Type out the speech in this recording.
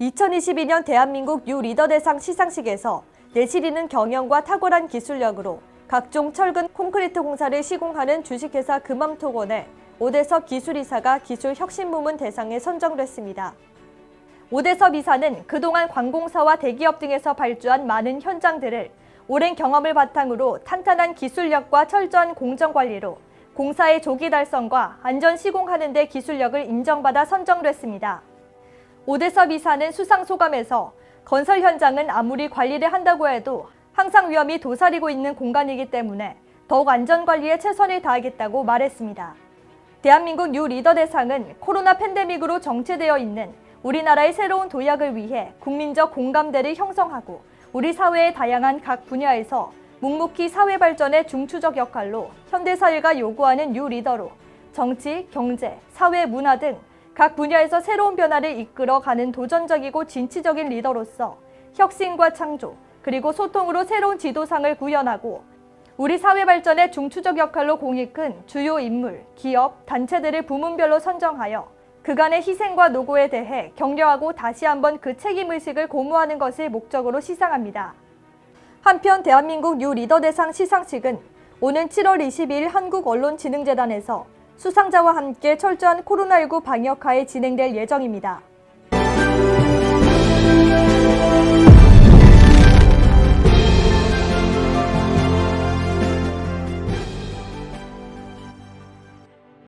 2022년 대한민국 유 리더 대상 시상식에서 내실 있는 경영과 탁월한 기술력으로 각종 철근 콘크리트 공사를 시공하는 주식회사 금암토건의 오대섭 기술이사가 기술 혁신 부문 대상에 선정됐습니다. 오대섭 이사는 그동안 관공사와 대기업 등에서 발주한 많은 현장들을 오랜 경험을 바탕으로 탄탄한 기술력과 철저한 공정 관리로 공사의 조기 달성과 안전 시공하는 데 기술력을 인정받아 선정됐습니다. 오대섭 이사는 수상 소감에서 건설 현장은 아무리 관리를 한다고 해도 항상 위험이 도사리고 있는 공간이기 때문에 더욱 안전 관리에 최선을 다하겠다고 말했습니다. 대한민국 뉴 리더 대상은 코로나 팬데믹으로 정체되어 있는 우리나라의 새로운 도약을 위해 국민적 공감대를 형성하고 우리 사회의 다양한 각 분야에서 묵묵히 사회 발전의 중추적 역할로 현대사회가 요구하는 뉴 리더로 정치, 경제, 사회, 문화 등 각 분야에서 새로운 변화를 이끌어가는 도전적이고 진취적인 리더로서 혁신과 창조, 그리고 소통으로 새로운 지도상을 구현하고 우리 사회 발전의 중추적 역할로 공이 큰 주요 인물, 기업, 단체들을 부문별로 선정하여 그간의 희생과 노고에 대해 격려하고 다시 한번 그 책임의식을 고무하는 것을 목적으로 시상합니다. 한편 대한민국 뉴 리더 대상 시상식은 오는 7월 22일 한국언론진흥재단에서 수상자와 함께 철저한 코로나19 방역하에 진행될 예정입니다.